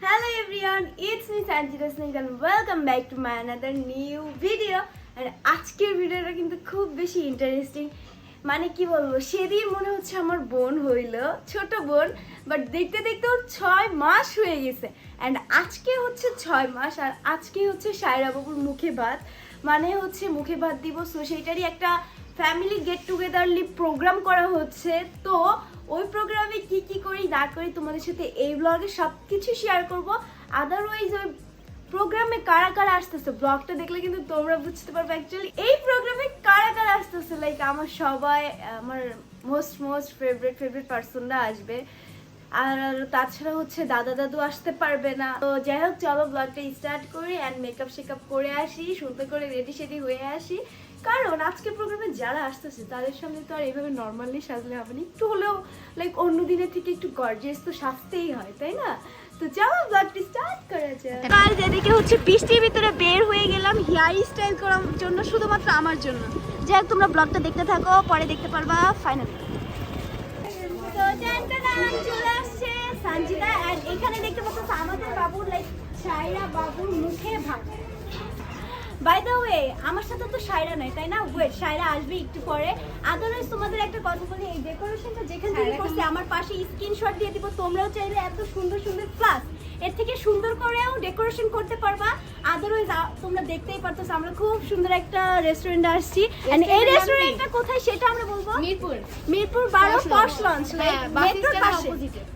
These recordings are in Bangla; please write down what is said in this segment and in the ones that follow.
Hello everyone, it's me Sanjita Singh and welcome back to my another new video. And আজকের ভিডিওটা কিন্তু খুব বেশি ইন্টারেস্টিং মানে কি বলব সেদিন মনে হচ্ছে আমার বোন হইল ছোট বোন বাট দেখতে দেখতে ওর ছয় মাস হয়ে গেছে। অ্যান্ড আজকে হচ্ছে ছয় মাস আর আজকে হচ্ছে সায়রা বাবুর মুখে ভাত। মানে হচ্ছে মুখে ভাত দিব সো সেইটারই একটা ফ্যামিলি গেট টুগেদারলি প্রোগ্রাম করা হচ্ছে। তো ওই প্রোগ্রামে কি কি করি, না করি তোমাদের সাথে এই ব্লগে সব কিছু শেয়ার করব। আদারওয়াইজ ওই প্রোগ্রামে কারা কারা আসতেছে ব্লগটা দেখলে কিন্তু তোমরা বুঝতে পারবে অ্যাকচুয়ালি এই প্রোগ্রামে কারা কারা আসতেছে লাইক আমার সবাই, আমার মোস্ট মোস্ট ফেভারিট ফেভারিট পার্সনরা আসবে। আর তাছাড়া হচ্ছে দাদা দাদু আসতে পারবে না। তো যাই হোক, চলো ব্লগটা স্টার্ট করি অ্যান্ড মেকআপ শেকআপ করে আসি, সুন্দর করে রেডি সেডি হয়ে আসি। কারণ আজকে প্রোগ্রামে যারা আসতেছে তাদের সামনে তো আর এইভাবে নর্মালি সাজলে হবে না। একটু হলেও লাইক অন্য দিনের থেকে একটু গর্জিয়াস তো সাজতেই হয় তাই না? তো চলো ব্লগটি স্টার্ট করা যাক। কাল যেদিকে হচ্ছে বৃষ্টির ভিতরে বের হয়ে গেলাম হেয়ার স্টাইল করার জন্য শুধুমাত্র আমার জন্য। যাই হোক তোমরা ব্লগটা দেখতে থাকো পরে দেখতে পারবা ফাইনালি তো চলে আসছে সঞ্জিতা এখানে দেখতে পাচ্ছ আমাদের বাবুর লাইক সায়রা বাবুর মুখে ভাত বাই দ্য ওয়ে আমার সাথে তো সায়রা নাই তাই না? ওয়েট সায়রা আসবে একটু পরে। আদারওয়াইজ তোমাদের একটা কথা বলি এই ডেকোরেশনটা যেখান থেকে করছে আমার পাশে স্ক্রিনশট দিয়ে দিব। তোমরাও চাইলে এত সুন্দর সুন্দর প্লাস এর থেকে সুন্দর করেও ডেকোরেশন করতে পারবা। আদারওয়াইজ তোমরা দেখতেই পারতেছো আমরা খুব সুন্দর একটা রেস্টুরেন্টে আসছি। এই রেস্টুরেন্টটা কোথায় সেটা আমরা বলব? মিরপুর। মিরপুর বারো পশ লঞ্চ মেট্রোর পাশে।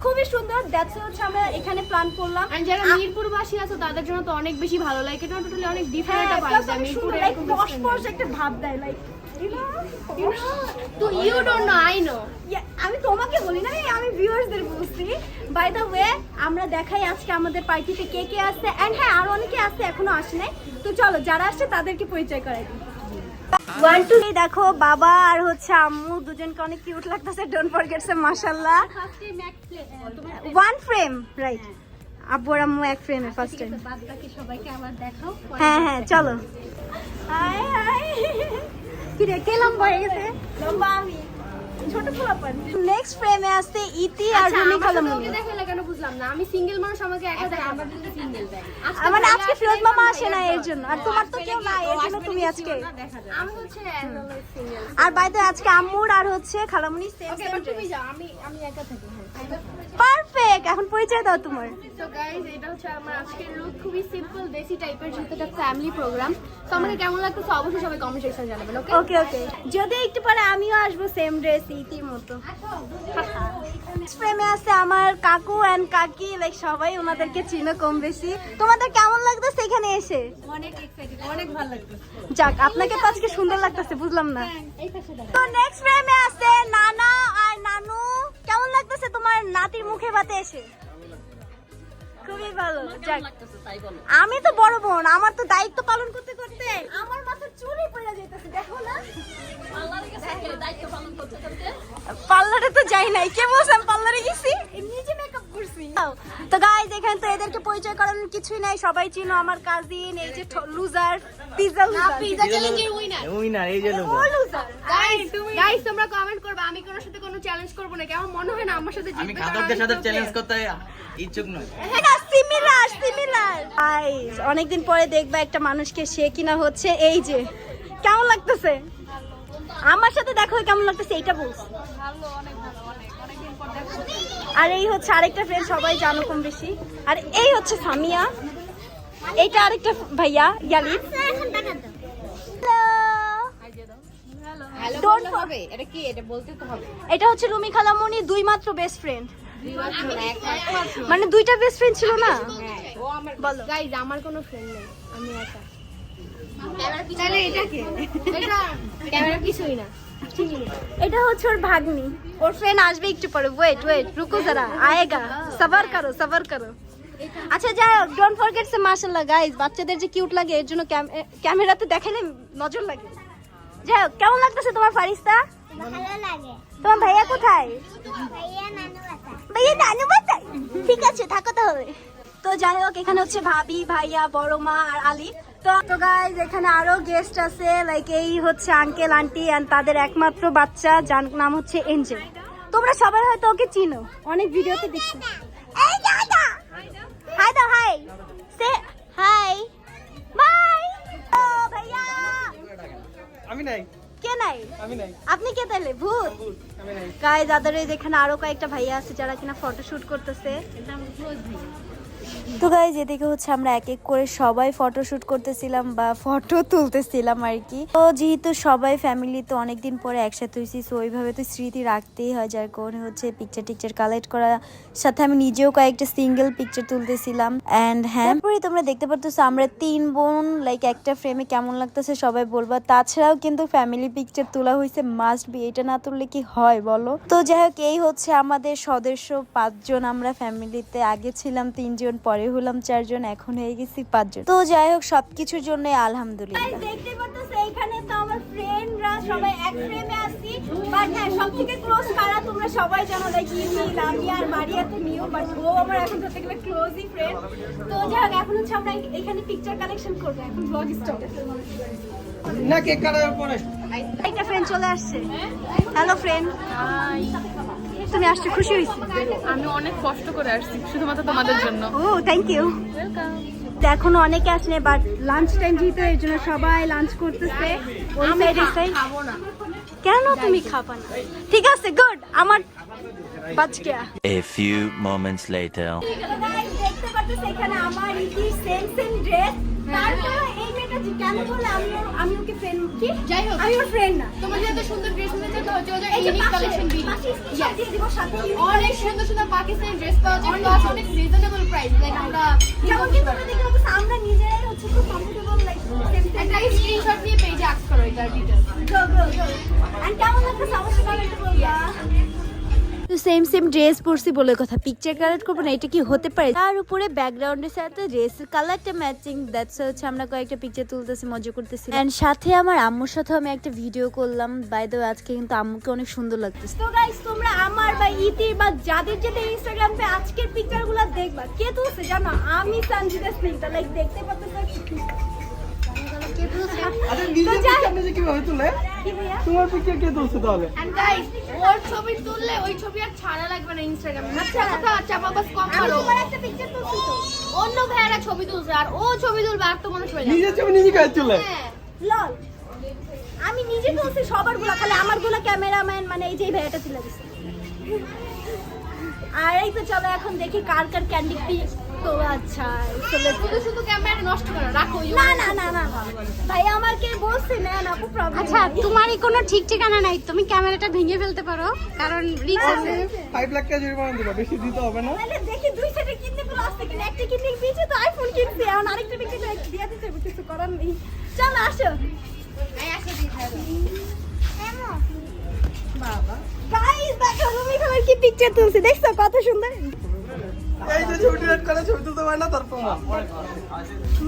খুবই সুন্দর দ্যাটস হচ্ছে আমরা এখানে প্ল্যান করলাম। আর যারা মিরপুরবাসী আছে তাদের জন্য তো অনেক বেশি ভালো। লাগে এটা টোটালি অনেক ডিফারেন্ট হ্যাঁ, একটা ভাইব দেয় মিরপুর posh posh একটা ভাব দেয়, know, তো you don't know I know আমি তোমাকে বলি না আমি ভিউয়ার্সদের বলছি। বাই দ্য ওয়ে আমরা দেখাই আজকে আমাদের পার্টিতে কে কে আসছে এন্ড হ্যাঁ আর অনেকে আসছে এখনও আসে নাই। তো চলো যারা আসছে তাদেরকে পরিচয় করাই দিই। ওয়ান টু দেখো বাবা আর হচ্ছে আম্মু দুজনকে অনেক কিউট লাগতেছে ডোন্ট ফরগেট সে মাশাআল্লাহ। ওয়ান ফ্রেম রাইট আব্বু আর আম্মু এক ফ্রেমে ফার্স্ট টাইম সবাইকে আবার দেখাও হ্যাঁ হ্যাঁ চলো। হাই হাই কি কে লম্বা হয়ে গেছে। লম্বা আমি। ছোট পোলাপান নেক্সট ফ্রেমে আসছে ইতি আর রুমি খালামুনি। দেখালে কেন বুঝলাম না। আমি সিঙ্গেল মানুষ আমাকে একা দেখা আমার জন্য সিঙ্গেল দেয়। মানে আজকে ফিরোজ মামা আসে না এর জন্য। আর তোমার তো কেউ নাই এর জন্য তুমি আজকে। আমি হচ্ছে সিঙ্গেল আর বাইরে আজকে আম্মুর আর হচ্ছে খালামুনি সেম ওকে তুমি যাও আমি আমি একা থাকি হ্যাঁ। পারফেক্ট এখন পরিচয় দাও তোমার। তো গাইজ এটা হচ্ছে আমার আজকের লুক খুবই সিম্পল দেশি টাইপের যেহেতু একটা ফ্যামিলি প্রোগ্রাম তো আমাকে কেমন লাগতেছে অবশ্যই সবাই কমেন্ট সেকশনে জানাবেন ওকে ওকে ওকে যদি একটু পরে আমিও আসব সেম ড্রেস ইতির মতো। ফ্রেমে আছে আমার কাকু এন্ড কাকি লাইক সবাই ওনাদেরকে চিনো কম বেশি। তোমাদের কেমন লাগতেছে এখানে এসে? অনেক এক্সাইটেড অনেক ভালো লাগতেছে। যাক আপনাকে তো আজকে সুন্দর লাগতেছে বুঝলাম না। দাও তো নেক্সট ফ্রেমে আছে নানু কেমন লাগতেছে তোমার নাতির মুখে ভাতে এসে? খুবই ভালো আমি তো বড় বোন আমার তো দায়িত্ব পালন করতে করতে আমার মাথা চুরি পড়ে যাইতেছে দেখো না। পার্লারে তো যাই নাই কে বলছেন পার্লারে গেছি? নিজে মেকআপ করছি। তো গাইজ এখানে তো এদেরকে পরিচয় করানোর কিছুই নাই। সবাই চিনো আমার কাজিন এই যে লুজার পিজা লুজার পিজা চ্যালেঞ্জের উইনার উইনার এই যে লুজার গাইস গাইস তোমরা কমেন্ট করবে। আমি কোনোর সাথে কোনো চ্যালেঞ্জ করব না। কেমন মনে হয় না আমার সাথে জিতবে আমি খাদকদের সাথে চ্যালেঞ্জ করতে ইচ্ছুক নই। এটা সিমিলার সিমিলার গাইস অনেকদিন পরে দেখবা একটা মানুষকে সে কিনা হচ্ছে। এই যে কেমন লাগতেছে? আমার সাথে দেখো কেমন লাগতেছে এইটা বল আর এই হচ্ছে আরেকটা ফ্রেন্ড সবাই জানো কম বেশি। আর এই হচ্ছে সামিয়া। এইটা আরেকটা ভাইয়া ইয়ালিদ হবে এটা কি? এটা বলতে তো হবে। এটা হচ্ছে রুমি খালামণি দুই মাত্র বেস্ট ফ্রেন্ড মানে দুইটা বেস্ট ফ্রেন্ড ছিল না? বলো। গাইস আমার কোনো ফ্রেন্ড নেই। আমি একা। তাহলে এটা কি? এটা ক্যামেরা কিছুই না। এটা হচ্ছে ওর ভাগ্নি। ওর ফ্রেন্ড আসবে একটু পরে। ওয়েট ওয়েট রুকো জরা আয়েগা। সবার করো সবার করো। আচ্ছা হোক ডোন্ট ফরগেট সে মাশাআল্লাহ গাইস বাচ্চাদের যে কিউট লাগে এর জন্য ক্যামেরাতে দেখালে নজর লাগে। যাই হোক কেমন লাগতেছে তোমার ফারিস্তা? ভালো লাগে। তোমার ভাইয়া কোথায়? ভাইয়া নানু ভাইয়া নানু ঠিক আছে থাকো তাহলে। তো যাই হোক এখানে হচ্ছে ভাবি ভাইয়া বড় মা আর আলী তো গাইজ এখানে আরও গেস্ট আছে লাইক এই হচ্ছে আঙ্কেল আন্টি অ্যান্ড তাদের একমাত্র বাচ্চা যার নাম হচ্ছে এঞ্জেল তোমরা সবাই হয়তো ওকে চিনো অনেক ভিডিওতে দেখছ। দা হাই সে হাই ভাইয়া! আপনি কে তাহলে? ভূত? যেখানে আরও কয়েকটা ভাইয়া আছে যারা কিনা ফটোশুট করতেছে। তো গাইজ এদিকে হচ্ছে আমরা এক এক করে সবাই ফটোশুট করতেছিলাম বা ফটো তুলতেছিলাম আর কি। তো যেহেতু সবাই ফ্যামিলি তো অনেকদিন পরে একসাথে হয়েছি সো ওইভাবে তো স্মৃতি রাখতেই হয়, যার কারণে হচ্ছে পিকচার টিকচার কালেক্ট করার সাথে আমি নিজেও কয়েকটা সিঙ্গেল পিকচার তুলতেছিলাম। অ্যান্ড হ্যাঁ তারপরে তোমরা দেখতে পারতো আমরা তিন বোন লাইক একটা ফ্রেমে কেমন লাগতেছে সবাই বলবা। তাছাড়াও কিন্তু ফ্যামিলি পিকচার তোলা হয়েছে মাস্ট বি এটা না তুললে কি হয় বলো? তো যাই হোক, এই হচ্ছে আমাদের সদস্য পাঁচজন, আমরা ফ্যামিলিতে আগে ছিলাম তিনজন পরে হলাম চারজন এখন হয়ে গেছি পাঁচজন। তো যাই হোক সবকিছুর জন্য আলহামদুলিল্লাহ। দেখতে পারতেছো এখানে তো আমার ফ্রেন্ডরা সবাই এক ফ্রেমে আসছি বাট হ্যাঁ সবথেকে ক্লোজ কারা? তোমরা সবাই জানো লাইক ইমি লামিয়া আর মারিয়া নিও বাট ও আমার এখন ধরতে গেলে ক্লোজই ফ্রেন্ড তো যাই হোক এখন হচ্ছে আমরা এখানে পিকচার কালেকশন করব এখন ব্লগ স্টার্ট না কেক কাটার পরে একটা ফ্রেন্ড চলে আসছে। হ্যালো ফ্রেন্ড তুমি আসতে খুশি হয়েছি? আমি অনেক কষ্ট করে আসছি শুধুমাত্র তোমাদের জন্য। ও থ্যাংক ইউ এখনও অনেকে আসলে বাট লাঞ্চ টাইম যেহেতু এর জন্য সবাই লাঞ্চ করতেছে। ওই সাইড এই সাইড খাব না। কেন তুমি খাবা না? ঠিক আছে গুড আমার বাচ্চা A few moments later. দেখতে পাচ্ছেন এখানে আমার ইতি সেম সেম ড্রেস তারপরে কেন বলে আমি আমি ওকে ফ্রেন্ড কি? যাই হোক। আমি ওর ফ্রেন্ড না। তোমার যে এত সুন্দর ড্রেস নিতে তো হচ্ছে ওদের ইউনিক কালেকশন অনেক সুন্দর সুন্দর পাকিস্তানি ড্রেস পাওয়া যায় প্লাস অনেক রিজনেবল প্রাইস লাইক আমরা যেমন কি তোমরা দেখতে পাচ্ছ আমরা নিজেরাই হচ্ছে খুব কমফোর্টেবল লাইক সেম সেম একটা স্ক্রিনশট নিয়ে পেজে আক্স করো এটার details go go go and কেমন লাগছে অবশ্যই কমেন্টে বলবা। তো সেম সেম ড্রেস পরছি বলে কথা। পিকচার কালেক্ট করব না এটা কি হতে পারে? তার উপরে ব্যাকগ্রাউন্ডের সাথে ড্রেসের কালারটা ম্যাচিং দ্যাটস হচ্ছে আমরা কয়েকটা পিকচার তুলতেছি মজা করতেছি এন্ড সাথে আমার আম্মুর সাথে আমি একটা ভিডিও করলাম। বাই দ্য আজকে কিন্তু আম্মুকে অনেক সুন্দর লাগতেছে। তো গাইস তোমরা আমার বা ইতির বা যাদের যাদের ইনস্টাগ্রাম পে আজকের পিকচারগুলো দেখবা। কে তুলছে জানো? আমি সঞ্জিতা স্মিতা লাইক দেখতে পাচ্ছ কে তুলছে? আরে তো নিজের পিকচার নিজে কীভাবে তুলে? তোমার পিকচার কে তুলছে তাহলে? এন্ড গাইস ওর ছবি তুললে ওই ছবি আর ছাড়া লাগবে না ইনস্টাগ্রামে আচ্ছা। কথা চাপা বাস কম আমি করো। তোমার একটা পিকচার তুলছি তো। অন্য ছবি তুলছে আর ও ছবি তুলবে আর তো মনে ছবি যাবে নিজের ছবি নিজে কাজ তুলে। হ্যাঁ। লল আমি নিজে তুলছি সবারগুলা খালি আমারগুলা ক্যামেরাম্যান মানে এই যে ভাইয়াটা তুলে দিছে। আর এই তো চলো এখন দেখি কার কার ক্যান্ডি তো আচ্ছা চলে শুধু শুধু ক্যামেরাটা নষ্ট করো রাখো না না না না না। ভাই আমাকে বলছে না না আপু প্রবলেম আচ্ছা তোমারই কোনো ঠিক ঠিকানা নাই তুমি ক্যামেরাটা ভেঙে ফেলতে পারো কারণ রিস্ক আছে। ফাইভ লাখ টাকা জরিমানা দিবা? বেশি দিতে হবে না? তাহলে দেখি দুই সেটে কিনতে গুলো আসছে কিনা? একটা কিনতে দিয়েছে তো আইফোন কিনছে এখন আরেকটা পিকচার দিয়ে দিতে কিছু করার নেই। চলো আসো। এই একটা দিয়ে দাও। গাইস দেখো রুমি খাবার কি পিকচার তুলছে? দেখছ কত সুন্দর? ছবি ডিলেট ছবি তুলতে না, তার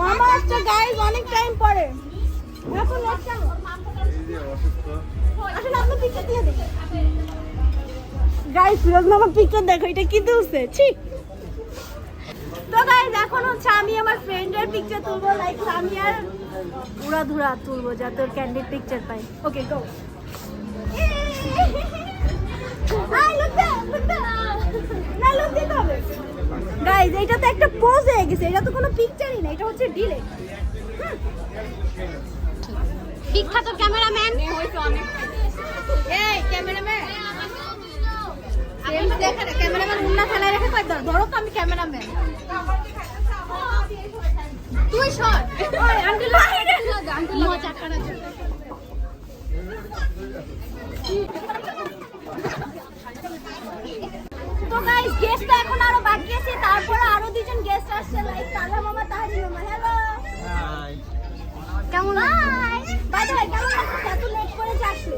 মামা আসছে গাইস অনেক টাইম পরে। এখন গাইস ফিরোজ মামা পিকচার দেখো, এটা কি তুলছে? ঠিক তো গাইস এখন হচ্ছে আমি আমার ফ্রেন্ডের পিকচার তুলবো লাইক আমি আর উড়া ধুরা তুলবো, যাতে ওর candid picture pi. Okay go I look that look that না লুক দিতে হবে। গাইস এটা তো একটা পোজ হয়ে গেছে এটা তো কোনো পিকচারই না এটা হচ্ছে ডিলেট বিখ্যাত ক্যামেরাম্যান। এই ক্যামেরাম্যান আমি। ক্যামেরাম্যান। ফেলায় রেখে কই ধরো তো আমি ক্যামেরাম্যান। তুই মজা করার জন্য তো গাইস গেস্ট এখন আরও বাকি আছে তারপর আরও দুজন গেস্ট আসছে লাইক তালা মামা তাহারি মামা হ্যালো কেমন? বাই বাই ওয়ে কেমন লাগছে? এত লেট করে যাচ্ছে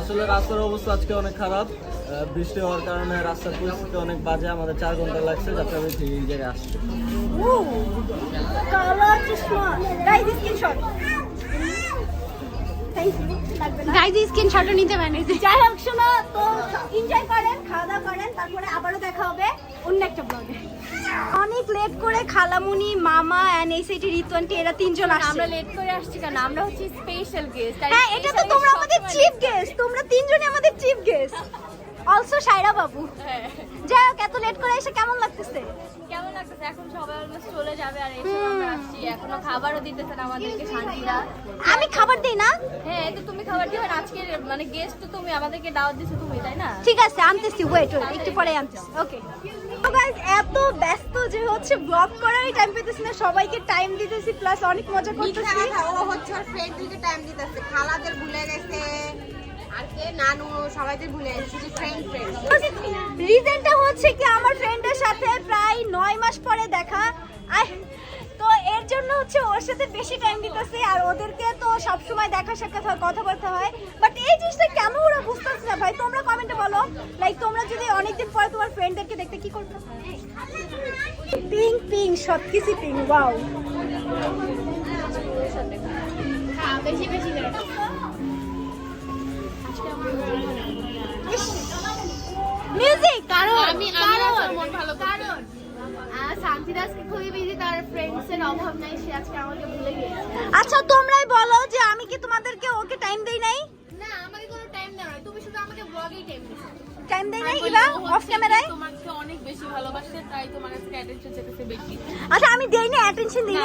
আসলে? রাস্তার অবস্থা আজকে অনেক খারাপ। বৃষ্টি হওয়ার কারণে রাস্তার পরিস্থিতি অনেক বাজে আমাদের চার ঘণ্টা লাগছে যাতে আমি ঠিক এই জায়গায় আসছি। গাইজ স্ক্রিনশটও নিতে পারেন। যাই হোক শোনো তো এনজয় করেন খাওয়া দাওয়া করেন তারপরে আবারও দেখা হবে অন্য একটা ব্লগে অনেক লেট করে খালামুনি মামা এন্ড এই সাইডে রিতওয়ান্টি এরা তিনজন আসছে। আমরা লেট করে আসছি কেন? আমরা হচ্ছে স্পেশাল গেস্ট হ্যাঁ এটা তো তোমরা আমাদের চিফ গেস্ট তোমরা তিনজনই আমাদের চিফ গেস্ট অলসো সাইরা বাবু। যাই হোক এত লেট করে এসে কেমন লাগতেছে? কেমন লাগতেছে? এখন সবাই অলমোস্ট চলে যাবে আর সময় আমরা আসছি। এখনও খাবারও দিতেছে না আমাদেরকে শান্তিরা। আমি খাবার দিই না? হ্যাঁ এই তো তুমি খাবার দিও আর আজকের মানে গেস্ট তো তুমি আমাদেরকে দাওয়াত দিছো তুমি তাই না? ঠিক আছে আনতেছি ওয়েট ওয়েট একটু পরে আনতেছি ওকে এত ব্যস্ত যে হচ্ছে ব্লগ করারই টাইম পেতেছি না সবাইকে টাইম দিতেছি প্লাস অনেক মজা করতেছি। ও হচ্ছে ওর ফ্রেন্ডদেরকে টাইম দিতেছে। খালাদের ভুলে গেছে। নানু সবাইদের ভুলে শুধু ফ্রেন্ড ফ্রেন্ড রিজনটা হচ্ছে কি আমার ফ্রেন্ডের সাথে প্রায় নয় মাস পরে দেখা। তো এর জন্য হচ্ছে ওর সাথে বেশি টাইম দিতেছি আর ওদেরকে তো সব সময় দেখা সাক্ষাৎ হয় কথাবার্তা হয়। বাট এই জিনিসটা কেন ওরা বুঝতেছে না ভাই? তোমরা কমেন্টে বলো। লাইক তোমরা যদি অনেকদিন পরে তোমার ফ্রেন্ডদেরকে দেখতে কি করবে পিং পিং সব কিছু পিং ওয়াও বেশি বেশি মিউজিক কারণ আমি আমি মন ভালো কারণ। শান্তিদাসকে খুবই বিজি তার ফ্রেন্ডস এর অভাব নাই সে আজকে আমাকে ভুলে গিয়েছে। আচ্ছা তোমরাই বলো যে আমি কি তোমাদেরকে ওকে টাইম দেই নাই? না আমাকে কোনো টাইম দাও না তুমি শুধু আমাকে ব্লগেই টাইম দিছো টাইম দেই নাই? ইবা অফ ক্যামেরায় তোমাকে অনেক বেশি ভালোবাসে তাই তোমার কাছে অ্যাটেনশন চেয়েছে বেশি। আচ্ছা আমি দেই না অ্যাটেনশন দিই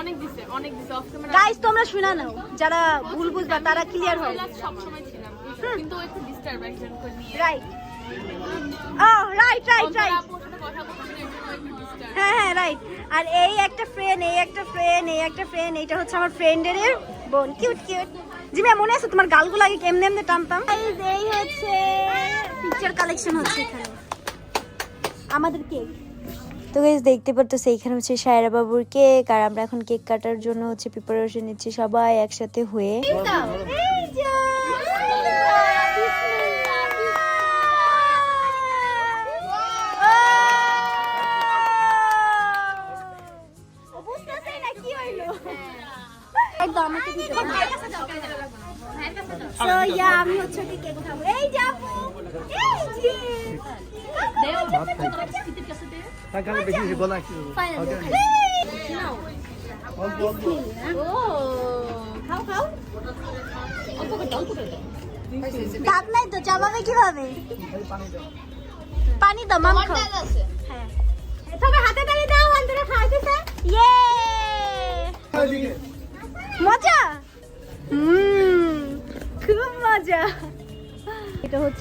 অনেক দিছে অনেক দিছে অফ ক্যামেরা গাইস তোমরা শুনা নাও যারা ভুল বুঝবা তারা ক্লিয়ার হয় সব সময় ছিলাম কিন্তু একটু ডিস্টার্ব করে নিয়ে রাইট ও রাইট রাইট রাইট হ্যাঁ হ্যাঁ রাইট আর এই একটা ফ্রেন্ড এই একটা ফ্রেন্ড এই একটা ফ্রেন্ড এটা হচ্ছে আমার ফ্রেন্ডের বোন। কিউট কিউট জি ম্যাম মনে আছে তোমার গালগুলো আগে কেমনে এমনি টানতাম? এই হচ্ছে পিকচার কালেকশন হচ্ছে এখানে। আমাদের কেক তো গাইজ দেখতে পারতো সেইখানে হচ্ছে সায়রা বাবুর কেক আর আমরা এখন কেক কাটার জন্য হচ্ছে প্রিপারেশন নিচ্ছি সবাই একসাথে হয়ে। আমি হচ্ছে ওকে কেক খাব। এই যে আপু এই যে। খাও খাও। দাঁত নাই তো চাবাবে কীভাবে? পানি খাও হ্যাঁ। তবে হাতে তালি দাও অন্তরা খাইতেছে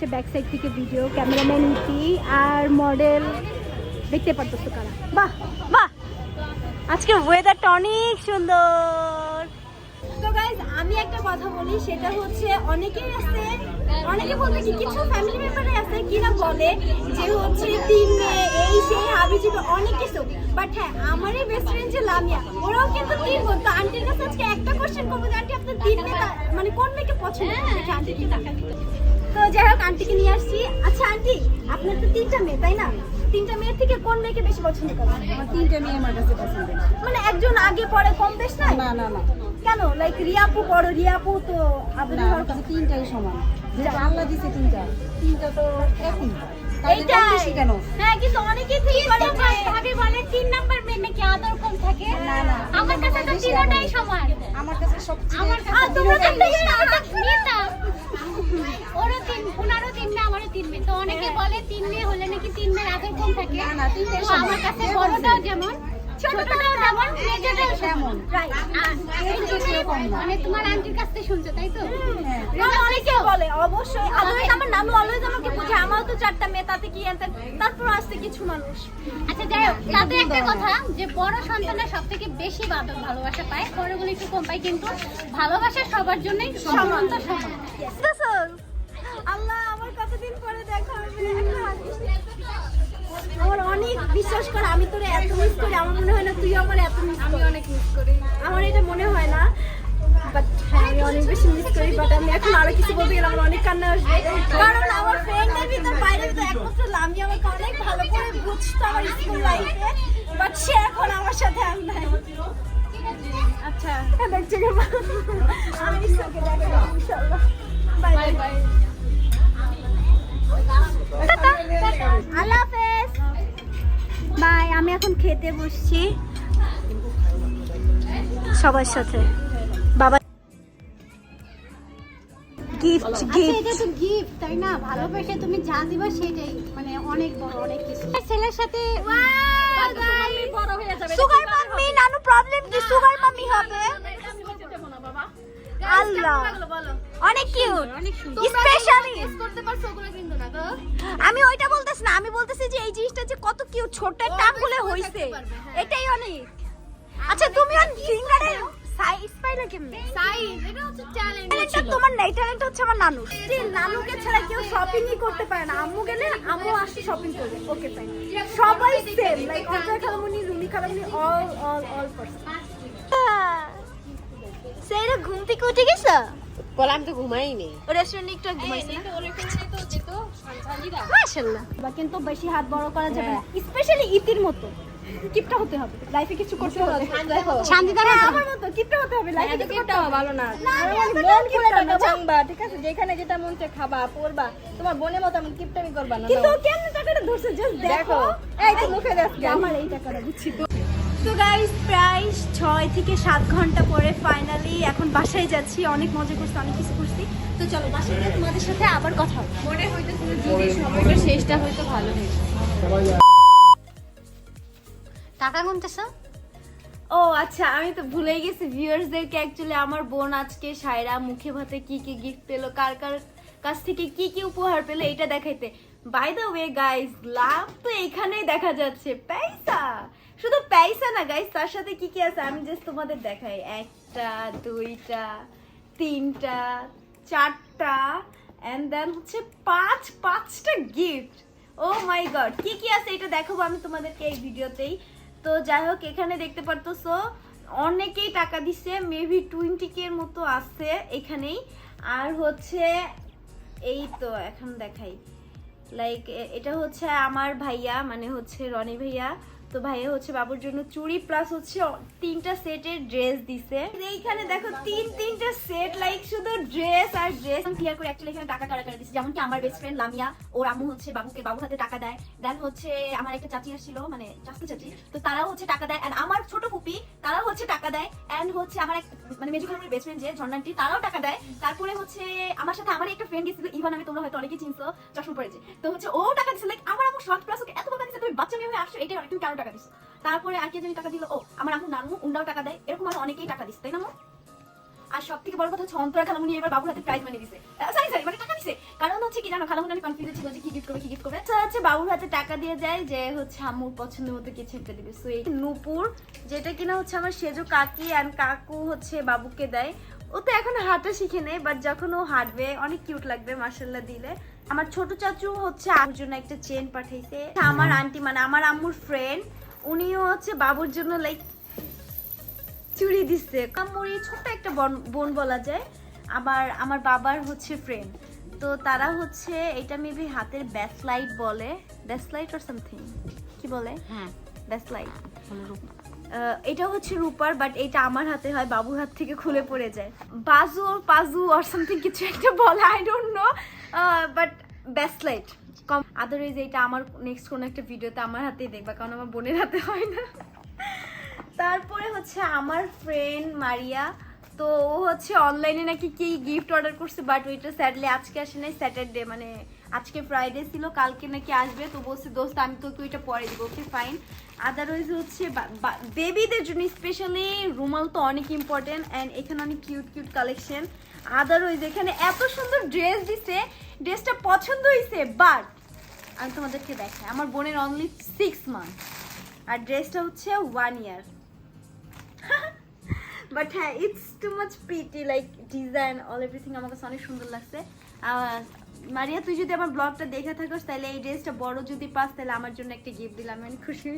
হচ্ছে ব্যাক সাইড থেকে ভিডিও ক্যামেরাম্যান ইতি আর মডেল দেখতে পারতেছো কারা? বাহ বাহ! আজকের ওয়েদারটা অনেক সুন্দর। তো গাইজ আমি একটা কথা বলি সেটা হচ্ছে অনেকেই আছে অনেকে বলবে কি কিছু ফ্যামিলি মেম্বারে আছে কিনা বলে যে হচ্ছে তিন মেয়ে এই সেই হাবি জিবি অনেক কিছু। বাট হ্যাঁ আমারই বেস্ট ফ্রেন্ড যে লামিয়া ওরাও কিন্তু তিন বোন তো আন্টির কাছে আজকে একটা কোশ্চেন করব যে আন্টি আপনার তিন মেয়ে মানে কোন মেয়েকে পছন্দ? আন্টিকে টাকা দিতে তো যাই হোক আন্টিকে নিয়ে আসছি। আচ্ছা আন্টি আপনার তো তিনটা মেয়ে তাই না? তিনটা মেয়ের থেকে কোন মেয়েকে বেশি পছন্দ করেন? আমার তিনটে মেয়ে আমার কাছে পছন্দ। মানে একজন আগে পরে কম বেশ না না না না। কেন? লাইক রিয়াপু বড় রিয়াপু তো আপনার কাছে তিনটাই সমান। আল্লাহ দিছে তিনটা। তিনটা তো একই। কেন হ্যাঁ কিন্তু অনেকেই ঠিক করে যে ভাবি বলে তিন নাম্বার মেয়ে নাকি আদর কম থাকে? না না আমার কাছে তো তিনটাই সমান। আমার কাছে সবচেয়ে আমার কাছে তোমরা তো ওরও তিন ওনারও তিন মেয়ে আমারও তিন মেয়ে। তো অনেকে বলে তিন মেয়ে হলে নাকি তিন মেয়ের আদর কম থাকে। না, না, তিনটাই তো আমার কাছে বড়টাও যেমন ছোটটাও যেমন মেজটাও তেমন। মানে তোমার আন্টির কাছ থেকে শুনছো তাই তো? অনেকে বলে অবশ্যই। আমার নানু অলওয়েজ তো চারটা মেয়ে তাতে কি আনতেন তারপর আসছে কিছু মানুষ। আচ্ছা যাই হোক তাতে একটা কথা যে বড় সন্তানের সব থেকে বেশি বাদক ভালোবাসা পায়। বড়গুলো একটু কম পায় কিন্তু ভালোবাসা সবার জন্যই সমান তো সমান। আল্লাহ আমার কতদিন পরে দেখা হবে? আমার অনেক বিশ্বাস কর আমি তোরে এত মিস করি আমার মনে হয় না তুই আমার এত মিস আমি অনেক মিস করি। আমার এটা মনে হয় না। বাট হ্যাঁ আমি অনেক বেশি মিস করি বাট আমি এখন আরও কিছু বলতে গেলে আমার অনেক কান্না আসবে। কারণ আমার ফ্রেন্ডদের ভিতর বাইরে ভিতর একমাত্র লামি আমাকে অনেক ভালো করে বুঝতো আমার স্কুল লাইফে বাট সে এখন আমার সাথে আর নাই। আচ্ছা। দেখছ আমি ইসকে দেখা ইনশাআল্লাহ। বাই বাই আল্লাহ হাফেজ। বাই আমি এখন খেতে বসছি। সবার সাথে। গিফট আচ্ছা গিফট এটা তো গিফট তাই না? ভালোবেসে তুমি যা দিবা সেটাই। মানে অনেক বড় অনেক কিছু। ছেলের সাথে বড় হয়ে যাবে সুগার মাম্মি নানু প্রবলেম কি? সুগার মাম্মি হবে? আল্লাহ। অনেক কিউট স্পেশালি আমি ওইটা বলতেছি না আমি বলতেছি যে এই জিনিসটা যে কত কিউট ছোট্ট একটা আঙ্গুলে হইছে। এটাই অনেক। আচ্ছা তুমি অন তোমার নেই ট্যালেন্ট হচ্ছে আমার নানু নানুকে ছাড়া কেউ শপিংই করতে পারে না। আম্মু গেলে আম্মু শপিং করবে। ওকে ফাইন সবাই সেম লাইক অজয় খালামুনি রুমি খালামুনি অল অল অল পারসন সেইরা ঘুম থেকে উঠে গেছো? বলে আমি তো ঘুমাইনি। রেস্টুরেন্টে একটু ঘুমাইছি মাশাআল্লাহ। বা কিন্তু বেশি হাত বড় করা যাবে না স্পেশালি ইতির মতো। কিপটা হতে হবে। লাইফে কিছু করতে হবে। শান্তিদার হ্যাঁ, আমার মতো কিপটা হতে হবে। লাইফে কিছু করতে হবে। ভালো না। না আমি এতটাও কিপটা না, যাও। ভাঙবা ঠিক আছে? যেখানে যেটা মন চায় খাবা পরবা তোমার বোনের মতো কিপটামি করবা না কিন্তু টাকাটা ধরছে? জাস্ট দেখো। এই তো মুখে দেখ। আমার এই টাকাটা বুঝছি তো। তো গাইস প্রায় ছয় থেকে সাত ঘণ্টা পরে ফাইনালি এখন বাসায় যাচ্ছি। অনেক মজা করছি অনেক কিছু করছি। তো চলো বাসায় গিয়ে তোমাদের সাথে আবার কথা হবে। মনে হইতেছিল যদি সময়টা শেষটা হয়তো ভালো হতো টাকা গুনতেছ? ও আচ্ছা আমি তো ভুলেই গেছি। ভিউয়ার্সদেরকে অ্যাকচুয়ালি আমার বোন আজকে সায়রা মুখে ভাতে কি কি গিফট পেল, কার কার কাছ থেকে কি কি উপহার পেল এটা দেখাইতে। By the way guys love তো এখানেই দেখা যাচ্ছে। পয়সা শুধু পয়সা না গাইস তার সাথে কি কি আছে? আমি জাস্ট তোমাদের দেখাই। একটা, দুইটা, তিনটা, চারটা এন্ড দেন হচ্ছে পাঁচ, পাঁচটা গিফট ও মাই গড কি কি আছে? এটা দেখাবো আমি তোমাদেরকে এই ভিডিওতেই তো যাই হোক এখানে দেখতে পারতেছো অনেকেই টাকা দিছে মেবি টোয়েন্টি কের মতো আছে এখানেই। আর হচ্ছে, এই তো, এখন দেখাই। লাইক এটা হচ্ছে আমার ভাইয়া মানে হচ্ছে রনি ভাইয়া। তো ভাইয়া হচ্ছে বাবুর জন্য চুড়ি প্লাস হচ্ছে তিনটা সেটের ড্রেস দিছে। এইখানে দেখো তিন, তিনটা সেট লাইক শুধু ড্রেস আর ড্রেস ক্লিয়ার করে অ্যাকচুয়ালি এখানে টাকা কারা কারা দিচ্ছে যেমন কি আমার বেস্ট ফ্রেন্ড লামিয়া, ওর আম্মু হচ্ছে বাবুকে, বাবুর হাতে টাকা দেয়। দেন হচ্ছে আমার একটা চাচি আসছিল মানে চাচি চাচি। তো তারাও হচ্ছে টাকা দেয়। এন্ড আমার ছোট ফুপি, তারাও হচ্ছে টাকা দেয়। এন্ড হচ্ছে আমার এক মানে মেজু খালামের বেস্ট ফ্রেন্ড যে, ঝর্ণান্টি, তারাও টাকা দেয়। তারপরে হচ্ছে আমার সাথে আমার একটা ফ্রেন্ড গেছিল ইভান আমি তোমরা হয়তো অনেকেই চিনছো চশমা পড়েছে। তো হচ্ছে ও টাকা দিচ্ছে লাইক আমার আম্মু শর্ট প্লাস ওকে এত টাকা দিচ্ছে তুমি বাচ্চা মেয়ে হয়ে আসছো, এটাই অনেক তুমি টাকা দিচ্ছ তারপরে আর কে জানি টাকা দিল, ও, আমার আম্মু নানু উন্ডাও টাকা দেয়, এরকম আরও অনেকেই টাকা দিচ্ছে তাই না? আর সব থেকে বড় কথা হচ্ছে অন্তরা খালামুনি এবার বাবুর হাতে প্রাইজ মানিয়ে দিছে। সরি সরি মানে টাকা দিছে। কারণ হচ্ছে কি জানো, খালামুনি অনেক কনফিউজ ছিল যে কি গিফট করবে, কি গিফট করবে। আচ্ছা হচ্ছে বাবুর হাতে টাকা দিয়ে যায় যে হচ্ছে আম্মুর পছন্দের মতো কিছু একটা দিবে। সো এই নূপুর, যেটা কিনা হচ্ছে আমার সেজো কাকি অ্যান্ড কাকু হচ্ছে বাবুকে দেয়। ও তো এখন হাঁটা শিখে নেই বাট যখন ও হাঁটবে, অনেক কিউট লাগবে মার্শাল্লাহ দিলে। আমার ছোট চাচু হচ্ছে আবুর জন্য একটা চেন পাঠাইছে। আমার আন্টি মানে আমার আম্মুর ফ্রেন্ড উনিও হচ্ছে বাবুর জন্য লাইক চুরি দিচ্ছে কামড়ি ছোট্ট একটা বোন- বোন বলা যায়। আবার আমার বাবার হচ্ছে ফ্রেন্ড তো তারা হচ্ছে এটা মেবি হাতের ব্যাসলাইট বলে। ব্যাসলাইট অর সামথিং কি বলে? হ্যাঁ। ব্যাসলাইট এটা হচ্ছে রূপার বাট এটা আমার হাতে হয় বাবুর হাত থেকে খুলে পড়ে যায়। বাজু পাজু অর সামথিং কিছু একটা বলে আই ডোন্ট নো বাট ব্যাসলাইট কম আদারওয়াইজ এটা আমার নেক্সট কোনো একটা ভিডিওতে আমার হাতেই দেখবা, কারণ আমার বোনের হাতে হয় না। তারপরে হচ্ছে আমার ফ্রেন্ড মারিয়া। তো ও হচ্ছে অনলাইনে নাকি কি গিফট অর্ডার করছে বাট ওইটা স্যাডলি আজকে আসে নাই স্যাটারডে মানে আজকে ফ্রাইডে ছিল, কালকে নাকি আসবে। তো বলছে, দোস্ত, আমি তোকে ওইটা পরে দিব ওকে ফাইন আদারওয়াইজ হচ্ছে বেবিদের জন্য স্পেশালি রুমাল তো অনেক ইম্পর্টেন্ট অ্যান্ড এখানে অনেক কিউট কিউট কালেকশন আদারওয়াইজ এখানে এত সুন্দর ড্রেস দিছে ড্রেসটা পছন্দ হয়েছে বাট আমি তোমাদেরকে দেখাই, আমার বোনের অনলি সিক্স মান্থ আর ড্রেসটা হচ্ছে ওয়ান ইয়ার বাট হ্যাঁ it's too much pretty like design all everything আমার কাছে অনেক সুন্দর লাগছে মারিয়া, তুই যদি আমার ব্লগটা দেখে থাকিস, তাহলে এই ড্রেসটা বড় যদি পাস, তাহলে আমার জন্য একটা গিফট দিলাম, আমি খুশি।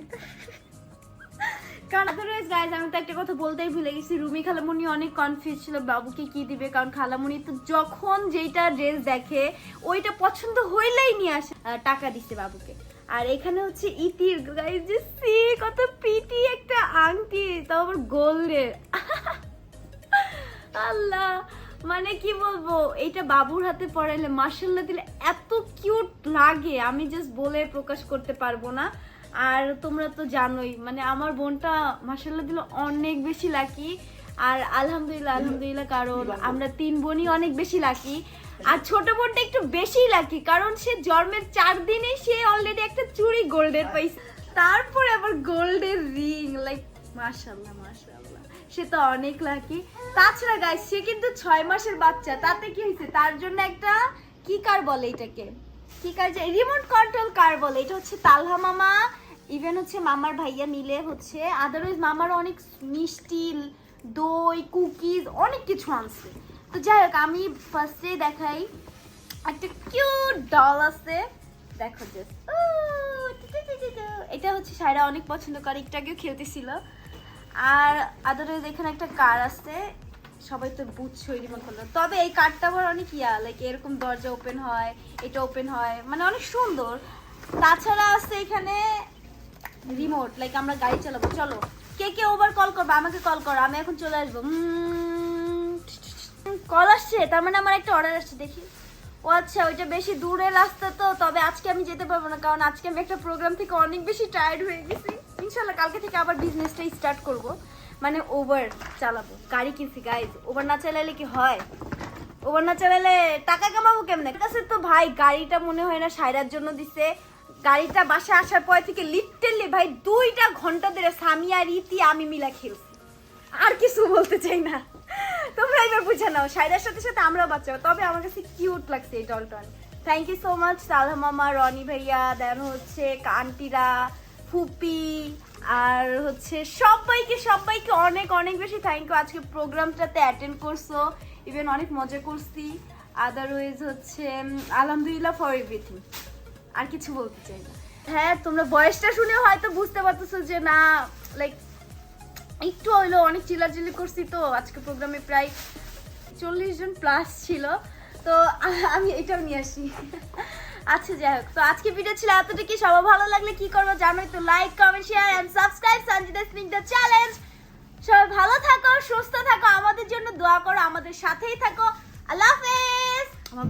কারণ আদারওয়াইজ গাইজ আমি তো একটা কথা বলতেই ভুলে গেছি। রুমি খালামুনি অনেক কনফিউজ ছিল বাবুকে কি দিবে, কারণ খালামুনি তো যখন যেটা ড্রেস দেখে, ওইটা পছন্দ হইলেই নিয়ে আসে টাকা দিছে বাবুকে। আর এখানে হচ্ছে ইতির গাইজ যে সি কত পিটি একটা আংটি, তাও আবার গোল্ডের আল্লাহ মানে কি বলব, এইটা বাবুর হাতে পড়াইলে মার্শাল্লাহ দিলে এত কিউট লাগে, আমি জাস্ট বলে প্রকাশ করতে পারব না। আর তোমরা তো জানোই মানে আমার বোনটা মার্শাল্লাহ দিলে অনেক বেশি লাকি আর আলহামদুলিল্লাহ আলহামদুলিল্লাহ কারণ আমরা তিন বোনই অনেক বেশি লাকি আর ছোট বোনটা একটু বেশি লাকি কারণ সে জন্মের চার দিনে সে অলরেডি একটা চুড়ি গোল্ডের পাইছে। তারপরে আবার গোল্ডের রিং লাইক মাশাল্লাহ মাশাল্লাহ সে তো অনেক লাকি তাছাড়া গাইস সে কিন্তু ছয় মাসের বাচ্চা তাতে কি হয়েছে? তার জন্য একটা কি কার বলে এটাকে। কি কার যে রিমোট কন্ট্রোল কার বলে এটা হচ্ছে তালহা মামা ইভেন হচ্ছে মামার ভাইয়া মিলে হচ্ছে আদারওয়াইজ মামার অনেক মিষ্টি, দই কুকিজ অনেক কিছু আনছে। তো যাই হোক, আমি ফার্স্টে দেখাই। একটা কিউট ডল আছে। দেখো জাস্ট এটা হচ্ছে সাইরা অনেক পছন্দ করে, একটু আগেও খেলতেছিল। আর আদারওয়াইজ এখানে একটা কার আছে। সবাই তো বুঝছ রিমোট কন্ট্রোল তবে এই কারটা আবার অনেক ইয়া লাইক এরকম দরজা ওপেন হয়, এটা ওপেন হয় মানে অনেক সুন্দর। তাছাড়া আছে এখানে রিমোট লাইক আমরা গাড়ি চালাবো, চলো। কে কে ওভার কল করবে? আমাকে কল করো, আমি এখন চলে আসব। কল আসছে? তার মানে আমার একটা অর্ডার আসছে, দেখি। ও আচ্ছা ওইটা বেশি দূরের রাস্তা তো, তবে আজকে আমি যেতে পারব না, কারণ আজকে আমি একটা প্রোগ্রাম থেকে অনেক বেশি টায়ার্ড হয়ে গেছি। ইনশাল্লাহ কালকে থেকে আবার বিজনেসটাই স্টার্ট করব। মানে ওভার চালাবো, গাড়ি কিনছি গাইজ ওভার না চালালে কি হয়? ওভার না চালালে টাকা কামাবো কেমনে? কাছে তো ভাই, গাড়িটা মনে হয় না সাইরার জন্য দিছে। গাড়িটা বাসা আসার পর থেকে লিটারলি ভাই দুইটা ঘণ্টা ধরে সামিয়া, রীতি, আমি মিলা খেলছি। আর কিছু বলতে চাই না। তোমরা এবার বুঝে নাও সাইদার সাথে সাথে আমরাও বাচ্চা তবে আমার কাছে কিউট লাগছে এই ডলটা thank you so much Salha মামা, রনি ভাইয়া দেন হচ্ছে কান্টিরা ফুপি, আর হচ্ছে সবাইকে সবাইকে অনেক অনেক বেশি থ্যাংক ইউ আজকে প্রোগ্রামটাতে অ্যাটেন্ড করছ ইভেন অনেক মজা করছি। আদারওয়াইজ হচ্ছে আলহামদুলিল্লাহ ফর এভরিথিং আর কিছু বলতে চাই না। হ্যাঁ তোমরা বয়সটা শুনে হয়তো বুঝতে পারতেছো যে না লাইক একটু হইল অনেক চিল্লাচিল্লি করছি তো। আজকে প্রোগ্রামে প্রায় চল্লিশ জন প্লাস ছিল। তো আমি এটাও নিয়ে আসি। আচ্ছা যাই হোক। তো আজকে ভিডিও ছিল এতটুকু সবার ভালো লাগলে কি করব জানোই তো। Like comment share and subscribe Sanjita spin the challenge সবাই ভালো থাকো, সুস্থ থাকো। আমাদের জন্য দোয়া করো, আমাদের সাথেই থাকো। আল্লাহ হাফেজ! আমার